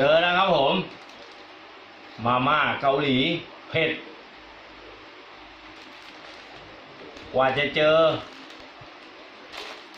เจอแล้วครับผม มาม่าเกาหลีเผ็ด กว่าจะเจอ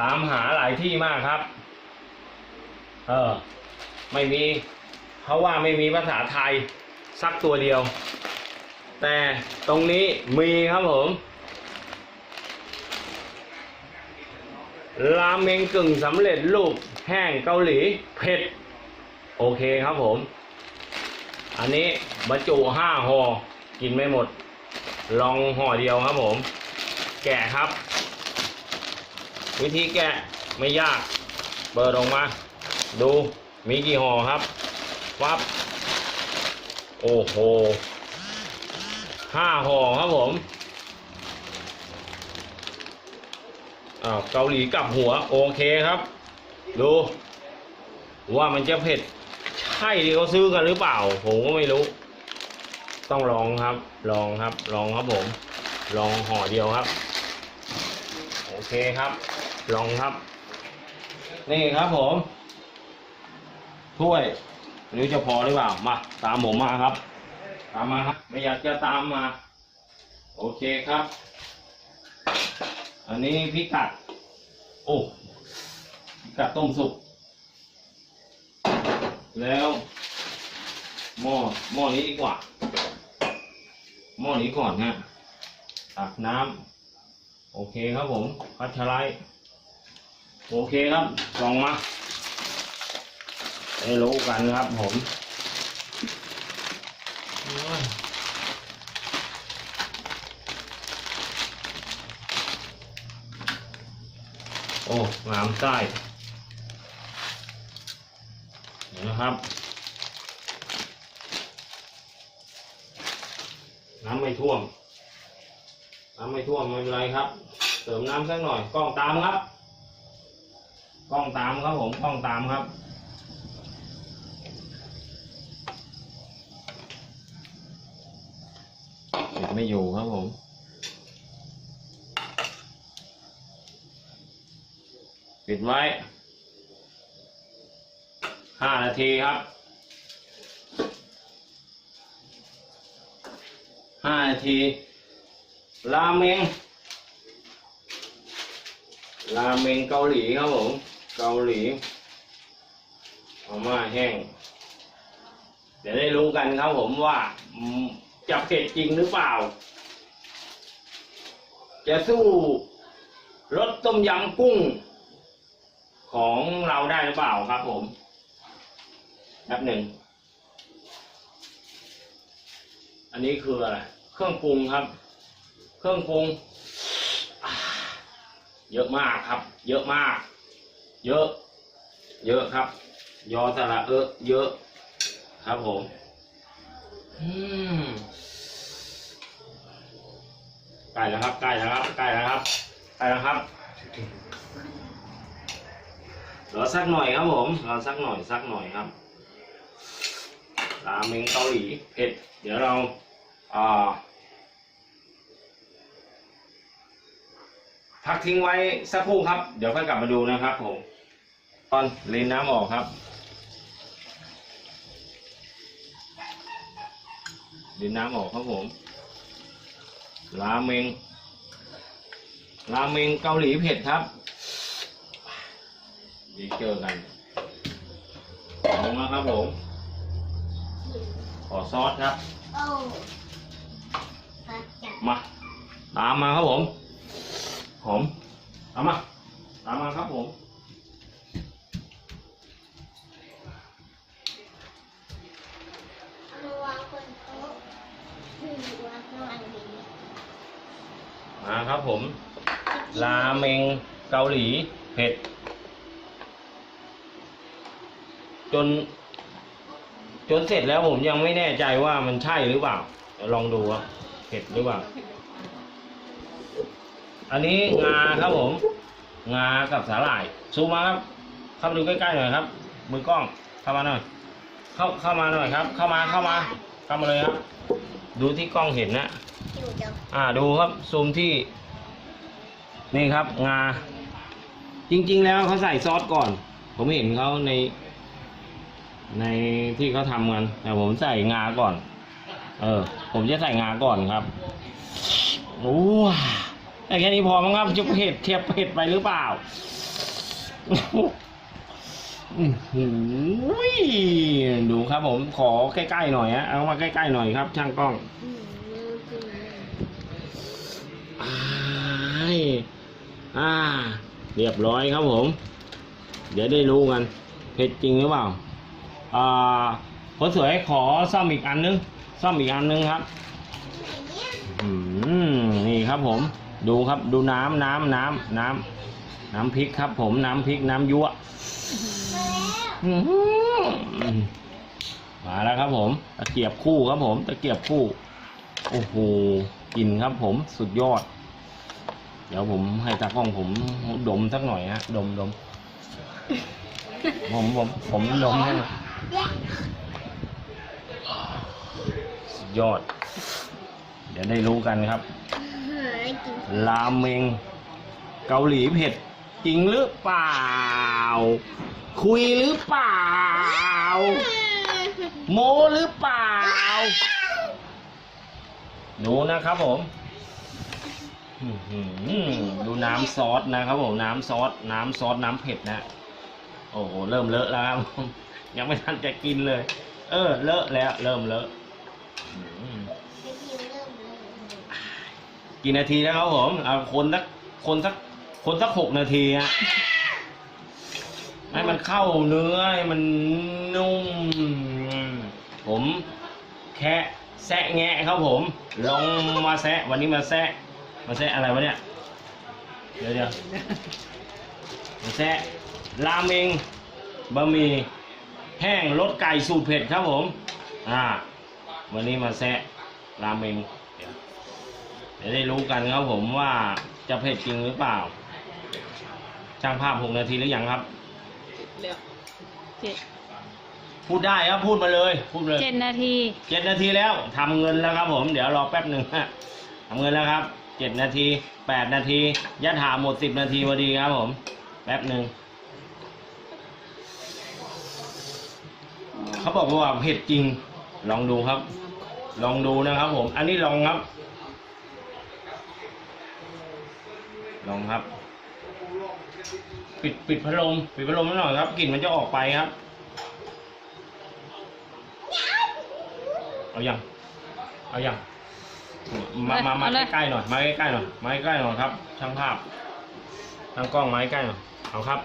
ตามหาหลายที่มากครับ เออ ไม่มี เพราะว่าไม่มีภาษาไทยสักตัวเดียว แต่ตรงนี้มีครับผมราเมงกึ่งสำเร็จรูปแห้งเกาหลีเผ็ด โอเคครับผม อันนี้บรรจุห้าห่อกินไม่หมด ลองห่อเดียวครับผม แกะครับ วิธีแกะไม่ยาก เปิดออกมา ดูมีกี่ห่อครับวับโอ้โหห้าห่อครับผมอ้าวเกาหลีกลับหัว โอเคครับ ดู ว่ามันจะเผ็ด ช่ที่เขาซื้อกันหรือเปล่า ผมก็ไม่รู้ ต้องลองครับ ลองครับ ลองครับผม ลองห่อเดียวครับ โอเคครับ ลองครับ นี่ครับผม ถ้วยไม่รู้จะพอหรือเปล่า มา ตามผมมาครับ ตามมาครับ ไม่อยากจะตามมา โอเคครับ อันนี้พิกัด โอ้พิกัดต้มสุก แล้วหม้อหม้อนี้ดีกว่า หม้อนี้ก่อนฮะตักน้ำโอเคครับผมพัชไลโอเคครับลองมาให้รู้กันครับผมโอ้ยโอ้งามไส้เดี๋ยว นะครับน้ำไม่ท่วม น้ำไม่ท่วมไม่เป็นไรครับ เติมน้ำสักหน่อย กล้องตามครับ กล้องตามครับผม กล้องตามครับปิดไม่อยู่ครับผม ปิดไว้ ห้านาทีครับห้านาที ราเมง ราเมงเกาหลีครับผม เกาหลีมามาแห้ง เดี๋ยวได้รู้กันครับผมว่าจะเผ็ดจริงหรือเปล่า จะสู้รสต้มยำกุ้ง ของเราได้หรือเปล่าครับผม แป๊บหนึ่ง อันนี้คืออะไร เครื่องปรุงครับ เครื่องปรุง เยอะมากครับ เยอะมาก เยอะ เยอะครับ ยอสระเออเยอะ ครับผม อืมใกล้แล้วครับใกล้แล้วครับใกล้แล้วครับใกล้แล้วครับรอสักหน่อยครับผมรอสักหน่อยสักหน่อยครับ ราเมงเกาหลีเผ็ด เดี๋ยวเราอ่าพักทิ้งไว้สักครู่ครับ เดี๋ยวค่อยกลับมาดูนะครับผม ตอนเลนน้ำออกครับเลนน้ำออกครับผม ราเมง ราเมงเกาหลีเผ็ดครับดีเจอกันลงนะครับผม ขอซอสครับ โอ้พัดจับมา ตามมาครับผม หอมตามมา ตามมาครับผม เอามาวางบนโต๊ะอืมวางข้างล่างดีมาครับผม ราเมงเกาหลีเผ็ด จนจ นเสร็จแล้วผมยังไม่แน่ใจว่ามันใช่หรือเปล่า ลองดูว่าเผ็ดหรือเปล่า อันนี้งาครับผม งากับสาหร่ายซูมมาครับ เข้ามาดูใกล้ๆหน่อยครับ มือกล้องเข้ามาหน่อย เข้าเข้ามาหน่อยครับ เข้ามาเข้ามาเข้ามาเลยครับ ดูที่กล้องเห็นนะอ่าดูครับซูมที่ นี่ครับ งา จริง ๆ แล้วเขาใส่ซอสก่อน ผมเห็นเขาใน ในที่เขาทำกันแต่ผมใส่งาก่อน เออ ผมจะใส่งาก่อนครับโอ้ว้าแต่แค่นี้พอมั้งครับจะเผ็ดเทียบเผ็ดไปหรือเปล่าอื้อหือดูครับผมขอใกล้ๆหน่อยฮะเอามาใกล้ๆหน่อยครับ ช่างกล้องอืมจริงอ้ายอ่า เรียบร้อยครับผม เดี๋ยวได้รู้กัน เผ็ดจริงหรือเปล่า คนสวยขอซ่อมอีกอันนึงซ่อมอีกอันนึงครับนี่ครับผม ดูครับดูน้ำน้ำน้ำน้ำน้ำพริกครับ ผมน้ำพริกน้ำยั่วมาแล้วครับ ผมตะเกียบคู่ครับผมตะเกียบคู่โอ้โหกลินครับผมสุดยอด เดี๋ยวผมให้ตากล้องผมดมสักหน่อยฮะดมดมผมผมผมดมให้หน่อย สุดยอด เดี๋ยวได้รู้กันครับหายจริงราเมง เกาหลีเผ็ด จริงหรือเปล่า คุยหรือเปล่า โมหรือเปล่า ดูนะครับผมอื้อหือดูน้ำซอสนะครับผมน้ำซอสน้ำซอสน้ำเผ็ดนะ โอ้โห เริ่มเลอะแล้วครับผม ยังไม่ทันจะกินเลย เออ เลอะแล้ว เริ่มเลอะอื้อหือไอ้พี่เริ่มเลยกี่นาทีนะครับผมเอาคนสักคนสักคนสักหกนาทีฮะให้มันเข้าเนื้อให้มันนุ่ม ผมแค่แซะแงะครับผมลองมาแซะวันนี้มาแซะมาแซะอะไรวะเนี่ย เดี๋ยวเดี๋ยวมาแซะราเมงบะหมี่ แห้งรสไก่สูตรเผ็ดครับผม อ่า วันนี้มาแซะราเมงเดี๋ยวเดี๋ยวได้รู้กันครับผมว่าจะเผ็ดจริงหรือเปล่า ช่างภาพหกนาทีหรือยังครับ เร็วเจ็ดพูดได้ครับพูดมาเลย พูดเลยเจ็ดนาทีเจ็ดนาทีแล้วทำเงินแล้วครับผม เดี๋ยวรอแป๊บหนึ่งฮะทำเงินแล้วครับเจ็ดนาทีแปดนาทียัดหาหมดสิบนาทีพอดีครับผม แป๊บหนึ่ง เขาบอกว่าเผ็ดจริง ลองดูครับ ลองดูนะครับ ผม อันนี้ลองครับ ลองครับ ปิดปิดพัดลมปิดพัดลมไว้หน่อยครับกลิ่นมันจะออกไปครับ เอายังเอายังมามามาเอาเลยใกล้ๆหน่อยมาใกล้ๆหน่อยมาใกล้ๆหน่อยครับช่างภาพช่างกล้องมาใกล้ๆหน่อยเอาครับ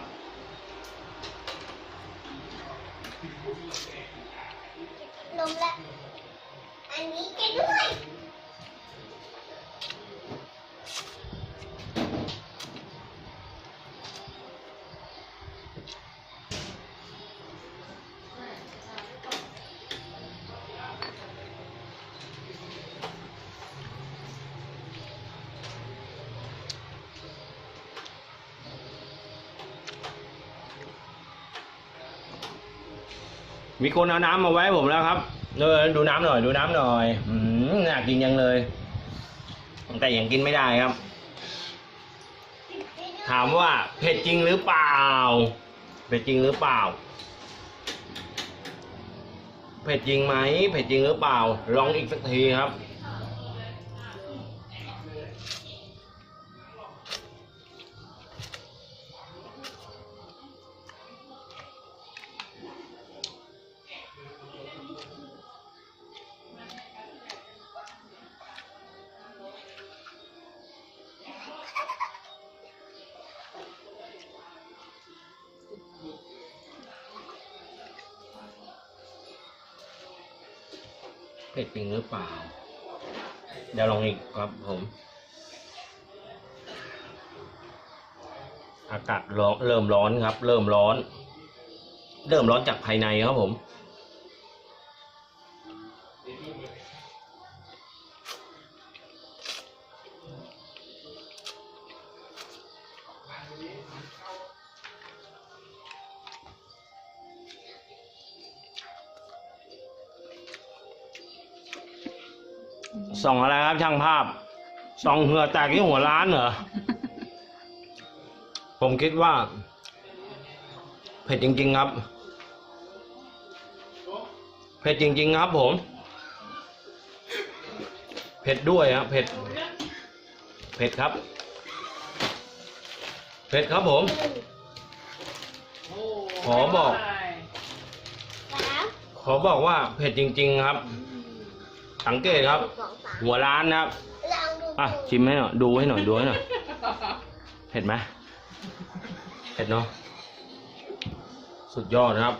ลมละอันนี้จะ ด้วยมีคนเอาน้ำมาไว้ผมแล้วครับ เออดูน้ำหน่อย ดูน้ำหน่อย อืมน่ากินยังเลย แต่ยังกินไม่ได้ครับ ถามว่าเผ็ดจริงหรือเปล่า เผ็ดจริงหรือเปล่า เผ็ดจริงไหม เผ็ดจริงหรือเปล่า ลองอีกสักทีครับ ผ็ดจริงหรือเปล่า เดี๋ยวลองอีกครับผม อากาศร้อนเริ่มร้อนครับ เริ่มร้อน เริ่มร้อนจากภายในครับผม ส่องอะไรครับช่างภาพ ส่องเหงื่อแตกที่หัวร้านเหรอ ผมคิดว่า เผ็ดจริง ๆ ครับผ็ดจริง ๆ ครับผม เผ็ดด้วยครับเผ็ด เผ็ดครับ เผ็ดครับผม ขอบอกสามขอบอกว่าเผ็ดจริง ๆ ครับ สังเกตครับสองสาม หัวร้านนะครับลองดูอะชิมให้หน่อยดูให้หน่อยดูให้หน่อยเผ็ดไหมเผ็ดเนาะสุดยอดนะครับ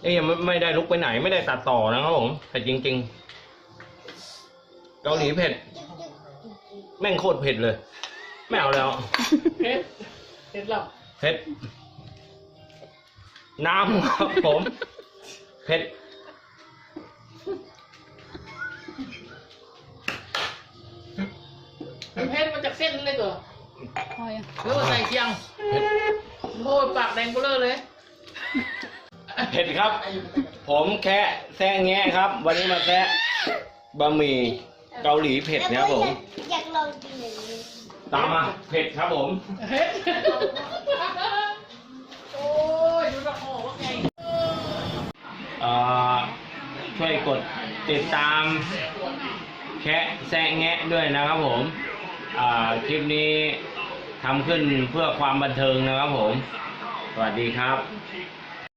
เอ้ยยังไม่ไม่ได้ลุกไปไหนไม่ได้ตัดต่อนะครับผมเผ็ดจริงๆเกาหลีเผ็ด แม่งโคตรเผ็ดเลย ไม่เอาแล้วเผ็ดเผ็ดหรอเผ็ดน้ำครับผมเผ็ด จากเส้นเลยตัวพอยังหรือว่าใส่เชียงเผ็ดโอ้ยปากแดงเบลอเลย เผ็ดครับ ผมแค่แซะแงะครับ วันนี้มาแซะบะหมี่เกาหลีเผ็ดนะครับผม อยากลองกินอย่างนี้ตามมาเผ็ดครับผมเผ็ดโอ้ยดูตะโขว่าไง เอ่อช่วยกดติดตามแค่แซะแงะด้วยนะครับผมอ่า คลิปนี้ทำขึ้นเพื่อความบันเทิงนะครับผม สวัสดีครับ